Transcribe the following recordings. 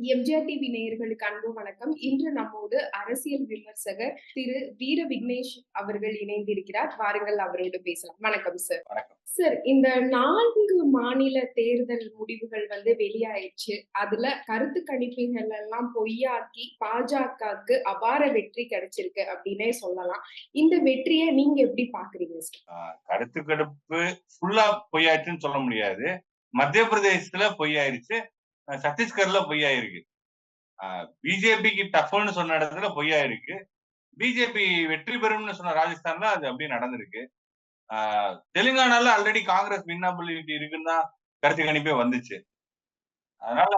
MGR TV நேயர்களுக்கு அன்பு வணக்கம். இன்று நம்மோடு அரசியல் விமர்சகர் திரு வீர விக்னேஷ் அவர்கள் இணைந்திருக்கிறார். வாருங்கள் அவரோடு பேசலாம். வணக்கம் சார் வணக்கம். சார் இந்த நான்கு மாநில தேர்தல் முடிவுகள் வந்து வெளியாயிடுச்சு. அதுல கருத்து கணிப்புகள் எல்லாம் பொய்யாக்கி பாஜகவுக்கு அபார வெற்றி கிடைச்சிருக்கு அப்படின்னே சொல்லலாம். இந்த வெற்றியை நீங்க எப்படி பாக்குறீங்க கருத்து கடுப்பு ஃபுல்லா பொய்யாச்சுன்னு சொல்ல முடியாது. மத்திய பிரதேசத்துல பொய்யாயிருச்சு சத்தீஸ்கர்ல சத்தீஸ்கர்ல பொய்யாயிருக்கு. பிஜேபிக்கு டஃப்னு சொன்ன இடத்துல பொய்யாயிருக்கு. பிஜேபி வெற்றி பெறும்னு சொன்ன ராஜஸ்தான்ல அது அப்படியே நடந்திருக்கு. ஆஹ் தெலுங்கானால ஆல்ரெடி காங்கிரஸ் வின்னாபிலிட்டி இருக்குன்னு தான் கருத்து கணிப்பே வந்துச்சு. அதனால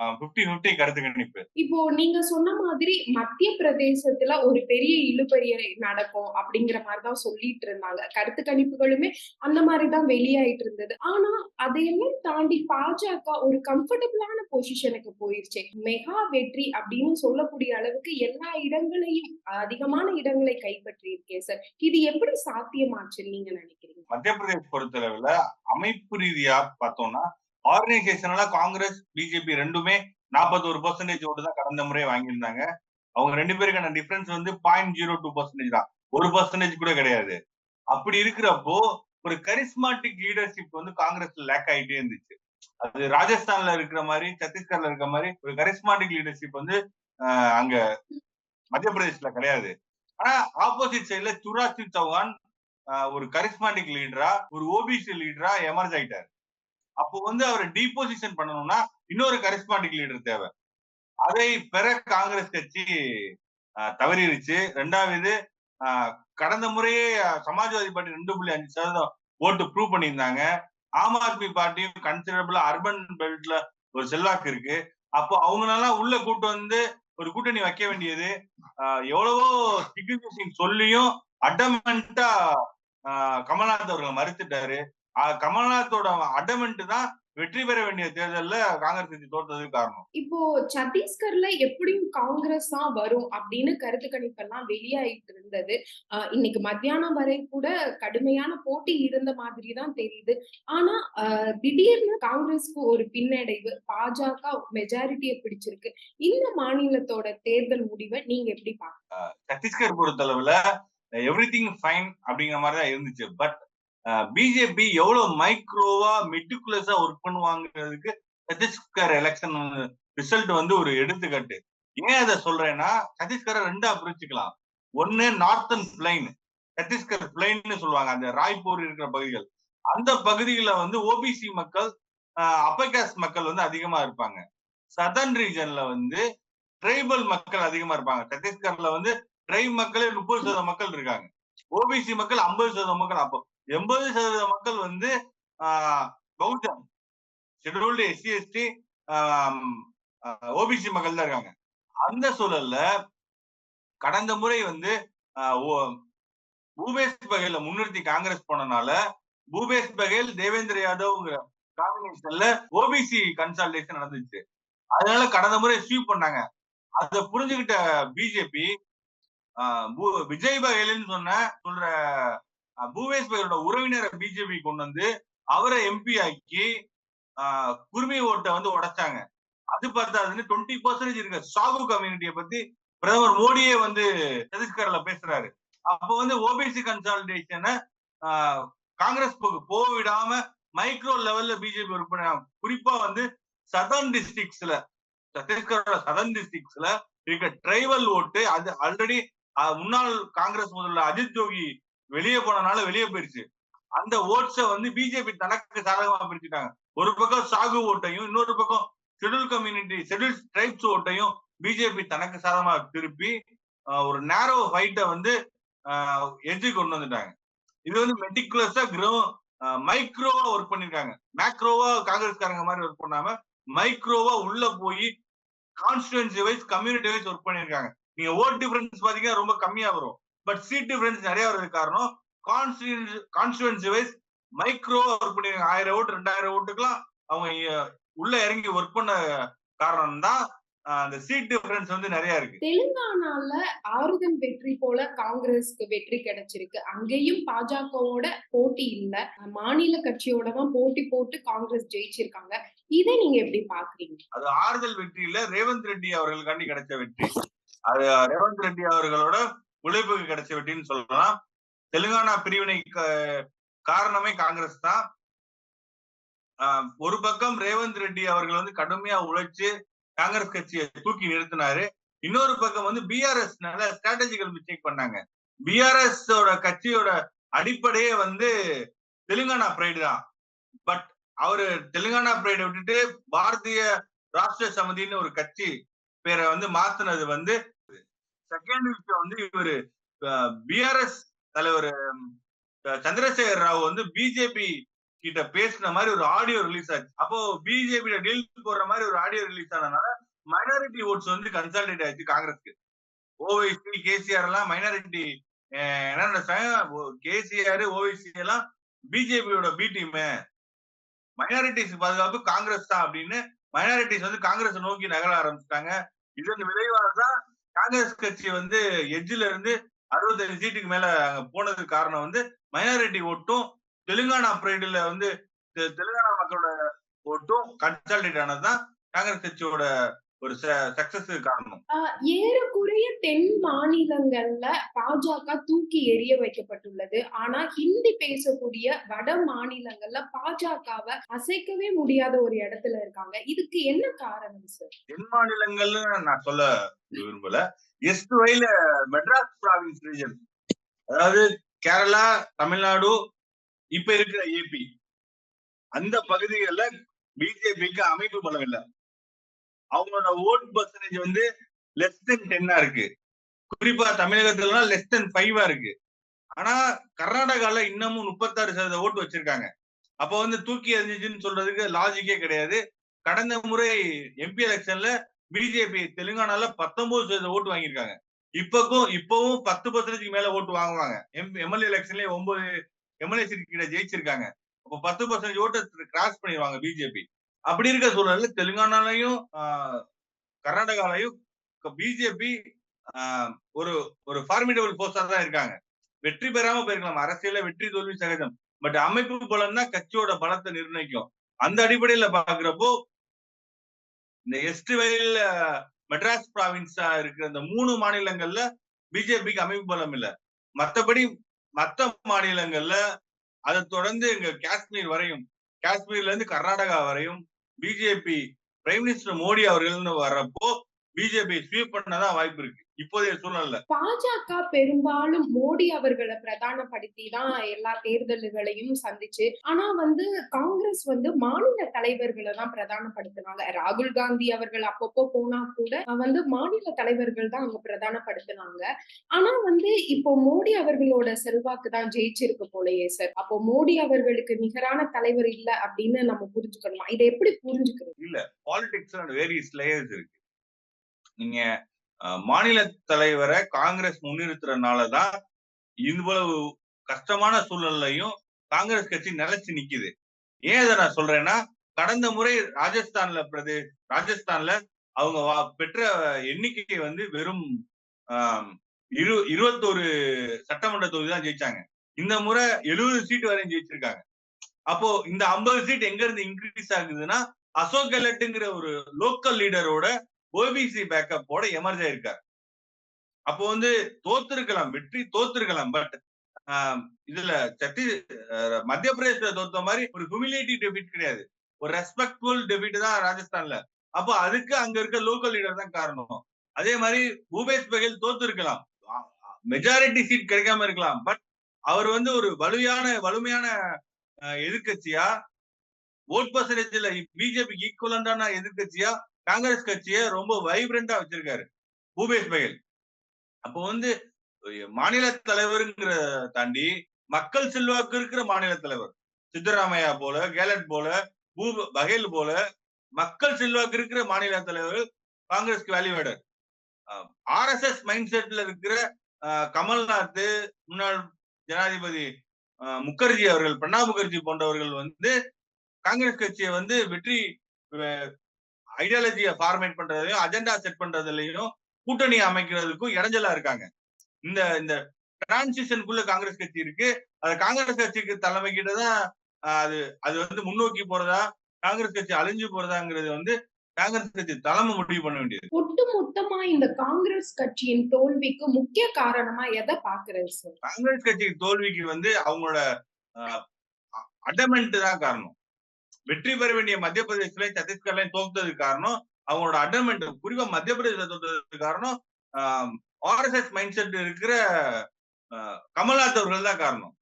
பிப்டி பிப்டி கருத்து கணிப்பு. இப்போ நீங்க சொன்ன மாதிரி மத்திய பிரதேசத்துல ஒரு பெரிய இழுபறியை நடக்கும் அப்படிங்கிற மாதிரிதான் சொல்லிட்டு இருந்தாங்க. கருத்து கணிப்புகளுமே அந்த மாதிரிதான் வெளியாயிட்டு இருந்தது. ஆனா அதையெல்லாம் தாண்டி பாஜக ஒரு கம்ஃபர்டபுளான பொசிஷனுக்கு போயிருச்சு. மெகா வெற்றி அப்படின்னு சொல்லக்கூடிய அளவுக்கு எல்லா இடங்களையும் அதிகமான இடங்களை கைப்பற்றி இருக்கே சார் இது எப்படி சாத்தியமாச்சுன்னு நீங்க நினைக்கிறீங்க? மத்திய பிரதேஷ் பொறுத்தளவுல அமைப்பு ரீதியா பார்த்தோம்னா ஆர்கனைசேஷனால காங்கிரஸ் பிஜேபி ரெண்டுமே நாற்பத்தோரு பர்சன்டேஜ் ஓட்டு தான் கடந்த முறை வாங்கியிருந்தாங்க. அவங்க ரெண்டு பேருக்கான டிஃபரன்ஸ் வந்து பாயிண்ட் ஜீரோ டூ பர்சன்டேஜ் தான். ஒரு பர்சன்டேஜ் கூட கிடையாது. அப்படி இருக்கிறப்போ ஒரு கரிஸ்மாட்டிக் லீடர்ஷிப் வந்து காங்கிரஸ்ல லேக் ஆகிட்டே இருந்துச்சு. அது ராஜஸ்தான்ல இருக்கிற மாதிரி சத்தீஸ்கர்ல இருக்கிற மாதிரி ஒரு கரிஸ்மாட்டிக் லீடர்ஷிப் வந்து அங்க மத்திய பிரதேஷ்ல கிடையாது. ஆனா ஆப்போசிட் சைட்ல சுராஜ் சௌஹான் ஒரு கரிஸ்மாட்டிக் லீடரா ஒரு ஓபிசி லீடரா எமர்ஜ் ஆயிட்டாரு. அப்போ வந்து அவரை டீபோசிஷன் பண்ணணும்னா இன்னொரு கரிஸ்மாட்டிக் லீடர் தேவை. அதை பெற காங்கிரஸ் கட்சி தவறிடுச்சு ரெண்டாவது கடந்த முறையே சமாஜ்வாதி பார்ட்டி ரெண்டு புள்ளி அஞ்சு சதவீதம் ஓட்டு ப்ரூவ் பண்ணியிருந்தாங்க. ஆம் ஆத்மி பார்ட்டியும் கன்சிடரபிளா அர்பன் பெல்ட்ல ஒரு செல்வாக்கு இருக்கு. அப்போ அவங்களெல்லாம் உள்ள கூட்டு வந்து ஒரு கூட்டணி வைக்க வேண்டியது. எவ்வளவோ சிங் சொல்லியும் அடமெண்டா கமல்நாத் அவர்களை மறுத்துட்டாரு. கமல்நாத்தோட அடமெண்ட் தான் வெற்றி பெற வேண்டிய தேர்தல்ல காங்கிரஸ் கட்சி தோற்றதுக்கு காரணம். இப்போ சத்தீஸ்கர்ல எப்படியும் காங்கிரஸ் தான் வரும் அப்படின்னு கருத்து கணிப்பெல்லாம் வெளியாயிட்டு இருந்தது. இன்னைக்கு மத்தியானம் வரை கூட கடுமையான போட்டி இருந்த மாதிரி தான் தெரியுது. ஆனா திடீர்னு காங்கிரஸ்க்கு ஒரு பின்னடைவு பாஜக மெஜாரிட்டியை பிடிச்சிருக்கு. இந்த மாநிலத்தோட தேர்தல் முடிவை நீங்க எப்படி பாக்க சத்தீஸ்கர் பொறுத்தளவுல எவ்ரி திங் ஃபைன் அப்படிங்கிற மாதிரி தான் இருந்துச்சு. பட் பிஜேபி எவ்வளவு மைக்ரோவா மெட்டிகுலஸா ஒர்க் பண்ணுவாங்கிறதுக்கு சத்தீஸ்கர் எலெக்ஷன் ரிசல்ட் வந்து ஒரு எடுத்துக்காட்டு. ஏன் அதை சொல்றேன்னா சத்தீஸ்கரை ரெண்டா பிரிச்சுக்கலாம். ஒன்னு நார்த்தன் பிளைன் சத்தீஸ்கர் பிளைன்னு சொல்லுவாங்க அந்த ராய்ப்பூர் இருக்கிற பகுதிகள். அந்த பகுதிகளை வந்து ஓபிசி மக்கள் அப்பர் காஸ்ட் மக்கள் வந்து அதிகமா இருப்பாங்க. சதர்ன் ரீஜன்ல வந்து ட்ரைபல் மக்கள் அதிகமா இருப்பாங்க. சத்தீஸ்கர்ல வந்து ட்ரைப் மக்களே முப்பது சதவீதம் மக்கள் இருக்காங்க. ஓபிசி மக்கள் ஐம்பது சதவீதம் மக்கள் அப்போ எண்பது சதவீத மக்கள் வந்து பௌத்தம். ஷெட்யூல்டு எஸ்சி எஸ்டி ஓபிசி மக்கள் தான் இருக்காங்க. அந்த சூழல்ல கடந்த முறை வந்து பூபேஷ் பகேல முன்னிறுத்தி காங்கிரஸ் போனனால பூபேஷ் பகேல் தேவேந்திர யாதவ்ங்கிற காம்பினேஷன்ல ஓபிசி கன்சல்டேஷன் நடந்துச்சு. அதனால கடந்த முறை ஸ்வீப் பண்ணாங்க. அதை புரிஞ்சுக்கிட்ட பிஜேபி விஜய் பகேல்னு சொன்ன சொல்ற பூபேஷ் பகலோட உறவினரை பிஜேபி கொண்டு வந்து அவரை எம்பி ஆக்கி குருமி ஓட்டை வந்து உடைச்சாங்க. அது பார்த்தாதுன்னு டுவெண்ட்டி பர்சன்டேஜ் இருக்க சாகு கம்யூனிட்டியை பத்தி பிரதமர் மோடியே வந்து சத்தீஸ்கர்ல பேசுறாரு. அப்போ வந்து ஓபிசி கன்சாலிடேஷனை காங்கிரஸ் போவிடாம மைக்ரோ லெவல்ல பிஜேபி உறுப்பினர் குறிப்பா வந்து சதர்ன் டிஸ்ட்ரிக்ட்ஸ்ல சத்தீஸ்கரோட சதர்ன் டிஸ்ட்ரிக்ட்ஸ்ல இருக்க ட்ரைபல் ஓட்டு அது ஆல்ரெடி முன்னாள் காங்கிரஸ் முதல்வர் அஜித் ஜோகி வெளியே போனனால வெளியே போயிருச்சு. அந்த ஓட்ஸ வந்து பிஜேபி தனக்கு சாதகமா பிரிச்சுட்டாங்க. ஒரு பக்கம் சாகு ஓட்டையும் இன்னொரு பக்கம் ஷெடியூல் கம்யூனிட்டி ஷெடியூல் ட்ரைப்ஸ் ஓட்டையும் பிஜேபி தனக்கு சாதகமா திருப்பி ஒரு நேரோ ஃபைட்டை வந்து எஜ்ஜு கொண்டு வந்துட்டாங்க. இது வந்து மெட்டிகுலஸா கிரோ மைக்ரோவா ஒர்க் பண்ணிருக்காங்க. மேக்ரோவா காங்கிரஸ்காரங்க மாதிரி ஒர்க் பண்ணாம மைக்ரோவா உள்ள போய் constituency wise community wise work பண்ணிருக்காங்க. நீங்க ஓட் டிஃபரன்ஸ் பாத்தீங்கன்னா ரொம்ப கம்மியா வரும். பட் சீட் டிஃபரன்ஸ் நிறைய வரது காரணம். கான்ஸ்டுவன்சி வைஸ் மைக்ரோ ஒர்க் பண்ணிருக்காங்க ஆயிரம் ஓட்டு ரெண்டாயிரம் ஓட்டுக்கெல்லாம் அவங்க உள்ள இறங்கி ஒர்க் பண்ண காரணம் தான் அந்த சீட் டிஃபரன்ஸ் வந்து நிறைய இருக்கு. தெலுங்கானால ஆறுதல் வெற்றி போல காங்கிரஸ்க்கு வெற்றி கிடைச்சிருக்கு. அங்கேயும் பாஜகவோட போட்டி இல்ல. மாநில கட்சியோட தான் போட்டி போட்டு காங்கிரஸ் ஜெயிச்சிருக்காங்க. இதை நீங்க எப்படி பாக்குறீங்க? அது ஆறுதல் வெற்றி இல்ல. ரேவந்த் ரெட்டி அவர்களுக்காண்டி கிடைச்ச வெற்றி. அது ரேவந்த் ரெட்டி அவர்களோட உழைப்புக்கு கிடைச்ச வெற்றின்னு சொல்லலாம். தெலுங்கானா பிரிவினை க- காரணமே காங்கிரஸ் தான். ஒரு பக்கம் ரேவந்த் ரெட்டி அவர்கள் வந்து கடுமையா உழைச்சு காங்கிரஸ் கட்சியை தூக்கி நிறுத்தினாரு. இன்னொரு பக்கம் வந்து பிஆர்எஸ் நல்ல ஸ்ட்ராட்டஜிக்கல் மிஸ்டேக் பண்ணாங்க. பிஆர்எஸ் ஓட கட்சியோட அடிப்படையே வந்து தெலுங்கானா பிரைடு தான். பட் அவரு தெலுங்கானா பிரைடை விட்டுட்டு பாரதிய ராஷ்டிர சமிதின்னு ஒரு கட்சி பேரை வந்து மாத்துனது வந்து செகண்ட் விஷயம் வந்து இவரு பிஆர்எஸ் தலைவர் சந்திரசேகர் ராவ் வந்து பிஜேபி கிட்ட பேசின மாதிரி ஒரு ஆடியோ ரிலீஸ் ஆச்சு. அப்போ பிஜேபி டீல் போடுற மாதிரி ஒரு ஆடியோ ரிலீஸ் ஆனதுனால மைனாரிட்டி ஓட்ஸ் வந்து கன்சால்டேட் ஆயிடுச்சு காங்கிரஸ்க்கு. ஓவைசி கேசிஆர் எல்லாம் மைனாரிட்டி என்ன கேசிஆர் ஓவைசி எல்லாம் பிஜேபியோட பி டீம் மைனாரிட்டிஸ் பாதுகாப்பு காங்கிரஸ் தான் அப்படின்னு மைனாரிட்டிஸ் வந்து காங்கிரஸ் நோக்கி நகர ஆரம்பிச்சிட்டாங்க. இதன் விளைவாக தான் காங்கிரஸ் கட்சி வந்து எஜ்ஜில இருந்து அறுபத்தஞ்சு சீட்டுக்கு மேல அங்க போனதுக்கு காரணம் வந்து மைனாரிட்டி ஓட்டும் தெலுங்கானா பிரைடுல வந்து தெலுங்கானா மக்களோட ஓட்டும் கன்சால்டேட் ஆனதுதான் காங்கிரஸ் கட்சியோட ஒரு சக்சஸ் காரணம். ஏறக்குறைய தென் மாநிலங்கள்ல பாஜக தூக்கி எறிய வைக்கப்பட்டுள்ளது. ஆனா ஹிந்தி பேசக்கூடிய வட மாநிலங்கள்ல பாஜகவை அசைக்கவே முடியாத ஒரு இடத்துல இருக்காங்க. இதுக்கு என்ன காரணம் சார் தென் மாநிலங்கள்னு நான் சொல்ல விரும்பல. எஸ்ட் வயல மெட்ராஸ் ப்ராவின்ஸ் ரீஜன் அதாவது கேரளா தமிழ்நாடு இப்ப இருக்கிற ஏபி அந்த பகுதிகளில் பிஜேபிக்கு அமைப்பு பலம் இல்ல. அவங்களோட ஓட் பர்சன்டேஜ் வந்து லெஸ் தென் டென்னா இருக்கு. குறிப்பா தமிழகத்துலனா லெஸ் தென் ஃபைவா இருக்கு. ஆனா கர்நாடகால இன்னமும் முப்பத்தாறு சதவீத ஓட்டு வச்சிருக்காங்க. அப்போ வந்து தூக்கி எறிஞ்சிச்சுன்னு சொல்றதுக்கு லாஜிக்கே கிடையாது. கடந்த முறை எம்பி எலெக்ஷன்ல பிஜேபி தெலுங்கானால பத்தொன்பது சதவீத ஓட்டு வாங்கியிருக்காங்க. இப்பக்கும் இப்பவும் பத்து பர்சன்டேஜ்க்கு மேல ஓட்டு வாங்குவாங்க. எம்எல்ஏ எலெக்ஷன்லயே ஒன்பது எம்எல்ஏ சீட் கிட்ட ஜெயிச்சிருக்காங்க. அப்போ பத்து பர்சன்டேஜ் ஓட்டு கிராஸ் பண்ணிடுவாங்க பிஜேபி அப்படி இருக்க சூழல்ல தெலுங்கானாலையும் கர்நாடகாலையும் பிஜேபி ஒரு ஒரு ஃபார்மிடபிள் போஸ்டா தான் இருக்காங்க. வெற்றி பெறாம போயிருக்கலாம். அரசியல வெற்றி தோல்வி சகஜம். பட் அமைப்பு பலம் தான் கட்சியோட பலத்தை நிர்ணயிக்கும். அந்த அடிப்படையில பாக்குறப்போ இந்த எஸ்டி வயல் மெட்ராஸ் ப்ராவின்ஸா இருக்கிற இந்த மூணு மாநிலங்கள்ல பிஜேபிக்கு அமைப்பு பலம் இல்ல. மத்தபடி மத்த மாநிலங்கள்ல அதை தொடர்ந்து இங்க காஷ்மீர் வரையும் காஷ்மீர்ல இருந்து கர்நாடகா வரையும் பிஜேபி பிரைம் மினிஸ்டர் மோடி அவர்கள்னு வர்றப்போ பிஜேபி ஸ்வீப் பண்ணதான் வாய்ப்பு இருக்கு. இப்போதைய சூழ்நிலை பாஜக பெரும்பாலும் மோடி அவர்களை பிரதானப்படுத்தி தான் எல்லா தேர்தல்களையும் சந்திச்சு ஆனா வந்து காங்கிரஸ் வந்து மாநில தலைவர்களை தான் பிரதானப்படுத்தினாங்க. ராகுல் காந்தி அவர்கள் அப்பப்போ போனா கூட வந்து மாநில தலைவர்கள் தான் அங்க பிரதானப்படுத்தினாங்க. ஆனா வந்து இப்போ மோடி அவர்களோட செல்வாக்கு தான் ஜெயிச்சிருக்கு போலயே சார். அப்போ மோடி அவர்களுக்கு நிகரான தலைவர் இல்ல அப்படின்னு நம்ம புரிஞ்சுக்கணுமா? இதை எப்படி புரிஞ்சுக்கிறது? பாலிடிக்ஸ் வேரியஸ் லேயர்ஸ் இருக்கு. நீங்க மாநில தலைவரை காங்கிரஸ் முன்னிறுத்துறதுனாலதான் இவ்வளவு கஷ்டமான சூழல்லையும் காங்கிரஸ் கட்சி நிலைச்சு நிக்குது. ஏன் இதை நான் சொல்றேன்னா கடந்த முறை ராஜஸ்தான்ல பிரதே ராஜஸ்தான்ல அவங்க வா- பெற்ற எண்ணிக்கை வந்து வெறும் இரு இருபத்தோரு சட்டமன்ற தொகுதி தான் ஜெயிச்சாங்க. இந்த முறை எழுபது சீட் வரையும் ஜெயிச்சிருக்காங்க. அப்போ இந்த ஐம்பது சீட் எங்க இருந்து இன்க்ரீஸ் ஆகுதுன்னா அசோக் கெலட்டுங்கிற ஒரு லோக்கல் லீடரோட ஓபிசி பேக்கப்போட எமர்ஜ் ஆயிருக்காரு. அப்போ வந்து தோத்திருக்கலாம் வெற்றி தோத்திருக்கலாம் பட் இதுல சத்தி மத்திய பிரதேச தோத்த மாதிரி ஒரு ஹியூமிலேட்டி டெபிட் கிடையாது. ஒரு ரெஸ்பெக்ட்ஃபுல் டெபிட் தான் ராஜஸ்தான்ல. அப்போ அதுக்கு அங்க இருக்க லோக்கல் லீடர் தான் காரணம். அதே மாதிரி பூபேஷ் பகேல் தோத்து இருக்கலாம் மெஜாரிட்டி சீட் கிடைக்காம இருக்கலாம். பட் அவர் வந்து ஒரு வலுவையான வலிமையான எதிர்கட்சியா ஓட் பர்சன்டேஜ்ல பிஜேபிக்கு ஈக்குவலண்டான எதிர்கட்சியா காங்கிரஸ் கட்சியை ரொம்ப வைப்ரண்டா வச்சிருக்காரு. பூபேஷ் பகேல். அப்போ வந்து மாநில தலைவருங்கிற தாண்டி மக்கள் செல்வாக்கு இருக்கிற மாநில தலைவர். சித்தராமையா போல கேலட் போல பூ பகேல் போல மக்கள் செல்வாக்கு இருக்கிற மாநில தலைவர் காங்கிரஸ்க்கு வேல்யூவேடர் ஆர் எஸ் எஸ் மைண்ட் செட்ல இருக்கிற கமல்நாத் முன்னாள் ஜனாதிபதி அஹ், முகர்ஜி அவர்கள் பிரணாப் முகர்ஜி போன்றவர்கள் வந்து காங்கிரஸ் கட்சியை வந்து வெற்றி ஐடியாலஜியை ஃபார்மேட் பண்றதுலயும் அஜெண்டா செட் பண்றதுலயும் கூட்டணி அமைக்கிறதுக்கும் இடைஞ்சலா இருக்காங்க. இந்த இந்த டிரான்சிஷனுக்குள்ள காங்கிரஸ் கட்சி இருக்கு. அது காங்கிரஸ் கட்சிக்கு தலைமை கிட்ட தான் அது அது வந்து முன்னோக்கி போறதா காங்கிரஸ் கட்சி அழிஞ்சு போறதாங்கிறது வந்து காங்கிரஸ் கட்சி தலைமை முடிவு பண்ண வேண்டியது. ஒட்டு மொத்தமா இந்த காங்கிரஸ் கட்சியின் தோல்விக்கு முக்கிய காரணமா எதை பாக்குறது காங்கிரஸ் கட்சி தோல்விக்கு வந்து அவங்களோட அடமெண்ட் தான் காரணம். வெற்றி பெற வேண்டிய மத்திய பிரதேசலையும் சத்தீஸ்கர்லையும் தோத்ததுக்கு காரணம் அவங்களோட அடமெண்ட் குறிப்பா மத்திய பிரதேச தோத்ததுக்கு காரணம் ஆர்எஸ்எஸ் மைண்ட் செட் இருக்கிற கமல்நாத் அவர்கள் தான் காரணம்.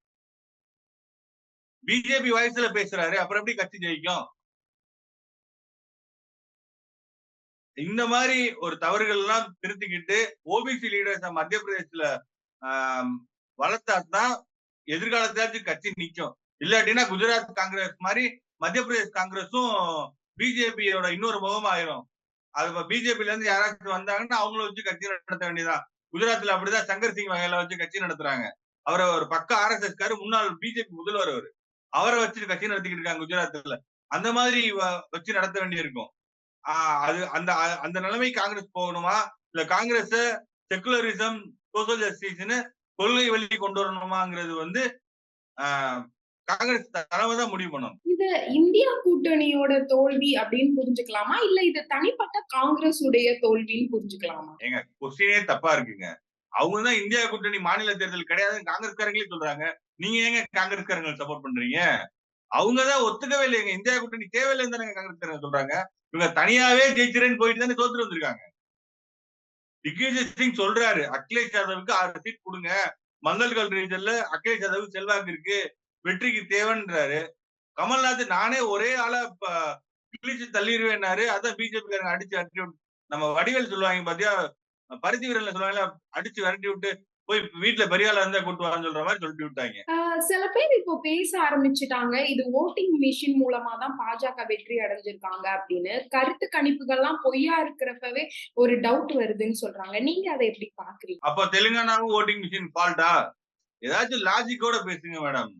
பிஜேபி வயசுல பேசுறாரு அப்புறம் எப்படி கட்சி ஜெயிக்கும்? இந்த மாதிரி ஒரு தவறுகள் எல்லாம் திருத்திக்கிட்டு ஓபிசி லீடர்ஸ் மத்திய பிரதேசத்துல வளர்த்தாதான் எதிர்காலத்தாச்சும் கட்சி நிக்கும். இல்லாட்டினா குஜராத் காங்கிரஸ் மாதிரி மத்திய பிரதேஷ் காங்கிரஸும் பிஜேபியோட இன்னொரு முகம் ஆயிரும் அது பிஜேபில இருந்து யாராச்சும் வந்தாங்கன்னா அவங்கள வச்சு கட்சி நடத்த வேண்டியதான் குஜராத்ல அப்படிதான் சங்கர் சிங் வகையில வச்சு கட்சி நடத்துறாங்க. அவரை ஒரு பக்க ஆர் எஸ் காரு முன்னாள் பிஜேபி முதல்வர் அவர். அவரை வச்சுட்டு கட்சி நடத்திக்கிட்டு இருக்காங்க குஜராத்ல அந்த மாதிரி வச்சு நடத்த வேண்டியிருக்கும். ஆஹ் அது அந்த அந்த நிலைமை காங்கிரஸ் போகணுமா? இல்ல காங்கிரஸ் செக்குலரிசம் சோசியல் ஜஸ்டிஸ்னு கொள்கை வழி கொண்டு வரணுமாங்கிறது வந்து காங்கிரஸ் தலைமை தான் முடிவு பண்ணணும். இது இந்தியா கூட்டணியோட தோல்வி அப்படின்னு புரிஞ்சுக்கலாமா? இல்ல இது தனிப்பட்ட காங்கிரஸ் உடைய தோல்வின்னு புரிஞ்சுக்கலாமா? ஏங்க கொஸ்டினே தப்பா இருக்குங்க. அவங்க தான் இந்தியா கூட்டணி மாநில தேர்தல் கிடையாதுன்னு காங்கிரஸ்காரங்களே சொல்றாங்க. நீங்க ஏங்க காங்கிரஸ்காரங்களை சப்போர்ட் பண்றீங்க? அவங்கதான் ஒத்துக்கவே இல்லைங்க. இந்தியா கூட்டணி தேவையில்லைன்னு தானே காங்கிரஸ்காரங்க சொல்றாங்க. இவங்க தனியாவே ஜெயிச்சிரேன்னு போயிட்டு தானே தோத்துட்டு வந்திருக்காங்க. திக்விஜய் சிங் சொல்றாரு அகிலேஷ் யாதவுக்கு ஆறு சீட் கொடுங்க. மங்கல்கல் ரீஜன்ல அகிலேஷ் யாதவுக்கு செல்வாக்கு இருக்கு. வெற்றிக்கு தேவைன்றாரு. கமல்நாத் நானே ஒரே ஆளா கிழிச்சு தள்ளிடுவேன்னாரு அதான் பிஜேபி அடிச்சு அடிச்சு நம்ம வடிவேல் சொல்லுவாங்க பாத்தியா? பருத்தி வீரர்ல சொல்லுவாங்க அடிச்சு விரட்டி விட்டு போய் வீட்டுல பெரிய ஆளா இருந்தா கூட்டு வான்னு சொல்ற மாதிரி சொல்லிட்டு விட்டாங்க. சில பேர் இப்போ பேச ஆரம்பிச்சுட்டாங்க. இது ஓட்டிங் மிஷின் மூலமா தான் பாஜக வெற்றி அடைஞ்சிருக்காங்க அப்படின்னு. கருத்து கணிப்புகள்லாம் பொய்யா இருக்கிறப்பவே ஒரு டவுட் வருதுன்னு சொல்றாங்க. நீங்க அதை எப்படி பாக்குறீங்க? அப்ப தெலுங்கானாவும் ஓட்டிங் மிஷின் ஃபால்ட்டா ஏதாச்சும் லாஜிக்கோட பேசுங்க மேடம்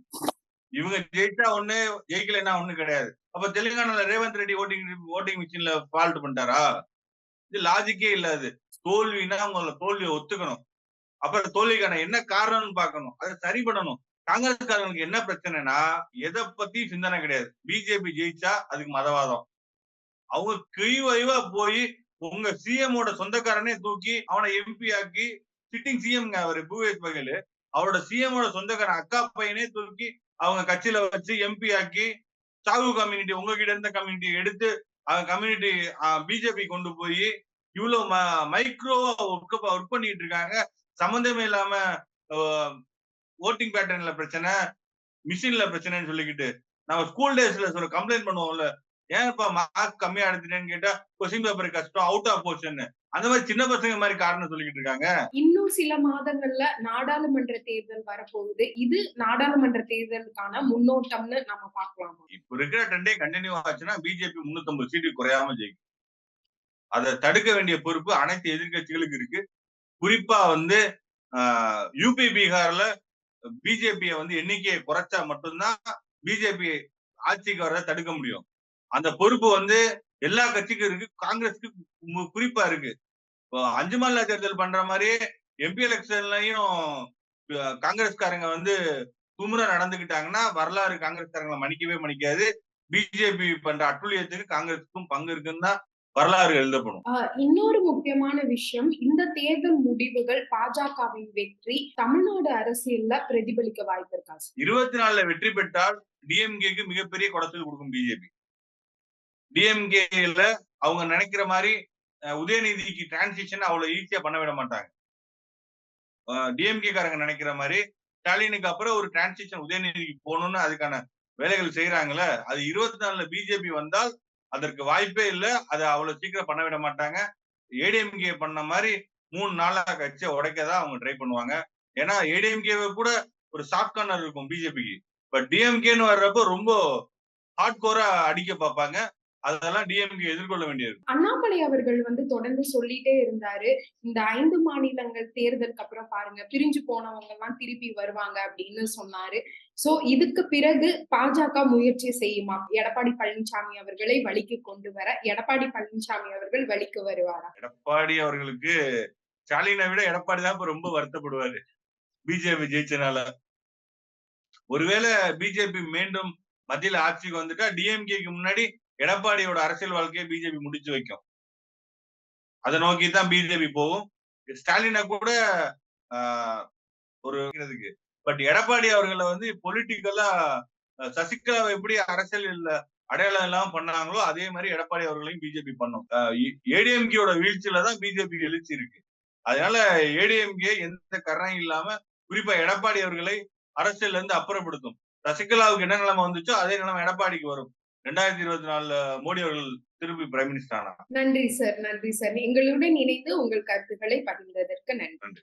இவங்க ஜெயிச்சா ஒண்ணு ஜெயிக்கலைன்னா ஒண்ணு கிடையாது. அப்ப தெலுங்கானால ரேவந்த் ரெட்டி ஓட்டிங் ஓட்டிங் மிஷின்ல ஃபால்ட் பண்ணிட்டாரா? இது லாஜிக்கே இல்லாது தோல்வினா உங்களை தோல்வியை ஒத்துக்கணும். அப்புறம் தோல்விக்கான என்ன காரணம்னு பார்க்கணும். அதை சரி பண்ணணும். காங்கிரஸ்காரங்களுக்கு என்ன பிரச்சனைனா எதை பத்தி சிந்தனை கிடையாது. பிஜேபி ஜெயிச்சா அதுக்கு மதவாதம். அவங்க கிழிவழிவா போய் உங்க சிஎமோட சொந்தக்காரனே தூக்கி அவனை எம்பி ஆக்கி சிட்டிங் சிஎம் அவரு பூவேஷ் பகேல் அவரோட சிஎமோட சொந்தக்காரன் அக்கா பையனே தூக்கி அவங்க கட்சியில வச்சு எம்பி ஆக்கி சாகு கம்யூனிட்டி உங்ககிட்ட இருந்த கம்யூனிட்டி எடுத்து அவங்க கம்யூனிட்டி பிஜேபி கொண்டு போய் இவ்வளவு மைக்ரோவா ஒர்க் ஒர்க் பண்ணிட்டு இருக்காங்க. சம்மந்தமே இல்லாம ஓட்டிங் பேட்டர்ன்ல பிரச்சனை மிஷின்ல பிரச்சனைன்னு சொல்லிக்கிட்டு நம்ம ஸ்கூல் டேஸ்ல சொல்ல கம்ப்ளைண்ட் பண்ணுவோம்ல ஏன்ப்பா மார்க் கம்மியா எடுத்துட்டேன்னு கேட்டா கொஸ்டின் பேப்பர் கஷ்டம் அவுட் ஆஃப் போர்ஷன் அந்த மாதிரி சின்ன பசங்க மாதிரி காரணம் சொல்லிக்கிட்டு இருக்காங்க. இன்னும் சில மாதங்கள்ல நாடாளுமன்ற தேர்தல் வரப்போகுது. இது நாடாளுமன்ற தேர்தலுக்கான முன்னோட்டம்னு நம்ம பார்க்கலாமா? இப்ப இருக்கிற ட்ரெண்டே கண்டினியூ ஆச்சுன்னா பிஜேபி முன்னூத்தி சீட்டு குறையாம ஜெயிக்கும். அதை தடுக்க வேண்டிய பொறுப்பு அனைத்து எதிர்கட்சிகளுக்கு இருக்கு. குறிப்பா வந்து யூபி பீகார்ல பிஜேபியை வந்து எண்ணிக்கையை குறைச்சா மட்டும்தான் பிஜேபி ஆட்சிக்கு வர தடுக்க முடியும். அந்த பொறுப்பு வந்து எல்லா கட்சிக்கும் இருக்கு. காங்கிரஸுக்கு குறிப்பா இருக்கு. அஞ்சு மாநில தேர்தல் பண்ற மாதிரியே எம்பி எலெக்ஷன்லயும் காங்கிரஸ்காரங்க வந்து துமுற நடந்துகிட்டாங்கன்னா வரலாறு காங்கிரஸ்காரங்களை மன்னிக்கவே மன்னிக்காது. பிஜேபி பண்ற அட்டுழியத்துக்கு காங்கிரஸுக்கும் பங்கு இருக்குன்னு தான் வரலாறு எழுதப்படும். இன்னொரு முக்கியமான விஷயம் இந்த தேர்தல் முடிவுகள் பாஜகவின் வெற்றி தமிழ்நாடு அரசியல்ல பிரதிபலிக்க வாய்ப்பு இருக்கா? இருபத்தி நாலுல வெற்றி பெற்றால் டிஎம்கேக்கு மிகப்பெரிய குடைச்சல் கொடுக்கும் பிஜேபி டிஎம்கேல அவங்க நினைக்கிற மாதிரி உதயநிதிக்கு டிரான்சிஷன் அவ்வளவு ஈஸியா பண்ண விட மாட்டாங்க. டிஎம்கே காரங்க நினைக்கிற மாதிரி ஸ்டாலினுக்கு அப்புறம் ஒரு டிரான்சிஷன் உதயநிதிக்கு போகணும்னு அதுக்கான வேலைகள் செய்யறாங்கல்ல அது இருபத்தி நாலுல பிஜேபி வந்தால் அதற்கு வாய்ப்பே இல்லை அதை அவ்வளவு சீக்கிரம் பண்ண விட மாட்டாங்க. ஏடிஎம்கே பண்ண மாதிரி மூணு நாளா கட்சியை உடைக்க தான் அவங்க ட்ரை பண்ணுவாங்க. ஏன்னா ஏடிஎம்கேவை கூட ஒரு சாஃப்ட் கார்னர் இருக்கும் பிஜேபிக்கு பட் டிஎம்கேன்னு வர்றப்போ ரொம்ப ஹார்ட் கோரா அடிக்க பார்ப்பாங்க. அதெல்லாம் டிஎம்கே எதிர்கொள்ள வேண்டியது. அண்ணாமலை அவர்கள் வந்து தொடர்ந்து சொல்லிட்டே இருந்தாரு. இந்த ஐந்து மாநிலங்கள் தேர்தலுக்கு அப்புறம் பாருங்க பிரிஞ்சு போனவங்க எல்லாம் திருப்பி வருவாங்க அப்படின்னு சொன்னாரு. சோ இதுக்கு பிறகு பாஜக முயற்சி செய்யுமா? எடப்பாடி பழனிசாமி அவர்களை வழிக்கு கொண்டு வர எடப்பாடி பழனிசாமி அவர்கள் வழிக்கு வருவாரா? எடப்பாடி அவர்களுக்கு ஸ்டாலினை விட எடப்பாடி தான் இப்ப ரொம்ப வருத்தப்படுவாரு. பிஜேபி ஜெயிச்சனால. ஒருவேளை பிஜேபி மீண்டும் மத்தியில ஆட்சிக்கு வந்துட்டா டிஎம்கேக்கு முன்னாடி எடப்பாடியோட அரசியல் வாழ்க்கையை பிஜேபி முடிச்சு வைக்கும். அதை நோக்கி தான் பிஜேபி போகும். ஸ்டாலினை கூட ஆஹ், ஒரு பட் எடப்பாடி அவர்களை வந்து பொலிட்டிக்கலா சசிகலாவை எப்படி அரசியல் இல்ல அடையாளம் இல்லாம பண்ணாங்களோ அதே மாதிரி எடப்பாடி அவர்களையும் பிஜேபி பண்ணும். ஏடிஎம்கேயோட வீழ்ச்சியில தான் பிஜேபி எழுச்சி இருக்கு. அதனால ஏடிஎம்கே எந்த கரணம் இல்லாம குறிப்பா எடப்பாடி அவர்களை அரசியல்ல இருந்து அப்புறப்படுத்தும். சசிகலாவுக்கு என்ன நிலைமை வந்துச்சோ அதே நிலைமை எடப்பாடிக்கு வரும். ரெண்டாயிரத்தி இருபத்தி நாலுல மோடி அவர்கள் திருப்பி பிரைம் மினிஸ்டர் ஆனா நன்றி சார் நன்றி சார் எங்களுடன் இணைந்து உங்கள் கருத்துக்களை பகிர்ந்ததற்கு நன்றி.